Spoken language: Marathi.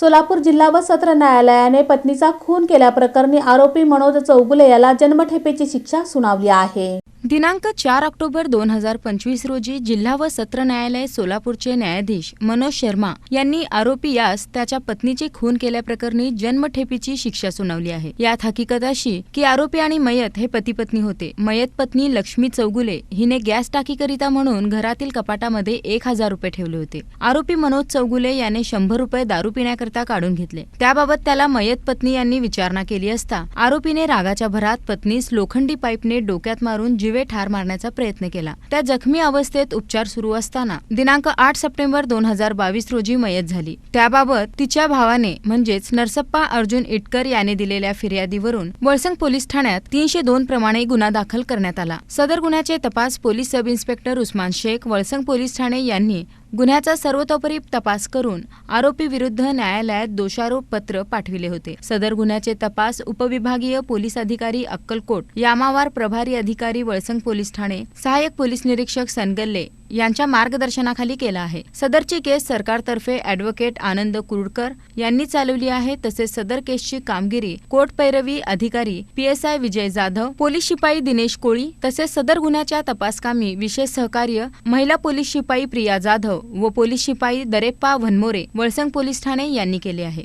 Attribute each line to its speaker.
Speaker 1: सोलापूर जिल्हा व सत्र न्यायालयाने पत्नीचा खून केल्याप्रकरणी आरोपी मनोज चौगुले याला जन्मठेपेची शिक्षा सुनावली आहे.
Speaker 2: दिनांक चार ऑक्टोबर दोन हजार पंचवीस रोजी जिल्हा व सत्र न्यायालय सोलापूरचे न्यायाधीश मनोज शर्मा यांनी आरोपी यास त्याच्या पत्नीचे खून केल्याप्रकरणी जन्मठेपीची शिक्षा सुनावली आहे. यात हकीकत अशी की आरोपी आणि मयत हे पती पत्नी होते. मयत पत्नी लक्ष्मी चौगुले हिने गॅस टाकीकरिता म्हणून घरातील कपाटामध्ये एक हजार रुपये ठेवले होते. आरोपी मनोज चौगुले याने शंभर रुपये दारू पिण्याकरता काढून घेतले. त्याबाबत त्याला मयत पत्नी यांनी विचारणा केली असता आरोपीने रागाच्या भरात पत्नीस लोखंडी पाईपने डोक्यात मारून जीव ठार मारण्याचा प्रयत्न केला. त्या जखमी अवस्थेत उपचार सुरू असताना दिनांक आठ सप्टेंबर दोन हजार बावीस रोजी मयत झाली. त्याबाबत तिच्या भावाने म्हणजेच नरसप्पा अर्जुन इटकर याने दिलेल्या फिर्यादीवरून वळसंग पोलीस ठाण्यात तीनशे दोन प्रमाणे गुन्हा दाखल करण्यात आला. सदर गुन्ह्याचे तपास police sub inspector Usman Shaikh Valsang police Thane यांनी गुन्ह्याचा सर्वतोपरी तपास करून आरोपी विरुद्ध न्यायालयात दोषारोप पत्र पाठविले होते. सदर गुन्ह्याचे तपास उपविभागीय पोलीस अधिकारी अक्कलकोट यामावार प्रभारी अधिकारी वळसंग पोलीस ठाणे सहाय्यक पोलीस निरीक्षक सनगल्ले यांच्या मार्गदर्शनाखाली केला आहे. सदरची केस सरकारतर्फे अॅडव्होकेट आनंद कुरुडकर यांनी चालवली आहे. तसेच सदर केसची कामगिरी कोर्ट पैरवी अधिकारी पीएसआय विजय जाधव पोलीस शिपाई दिनेश कोळी तसेच सदर गुन्ह्याच्या तपासकामी विशेष सहकार्य महिला पोलीस शिपाई प्रिया जाधव व पोलीस शिपाई दरेप्पा वनमोरे वळसंग पोलीस ठाणे यांनी केले आहे.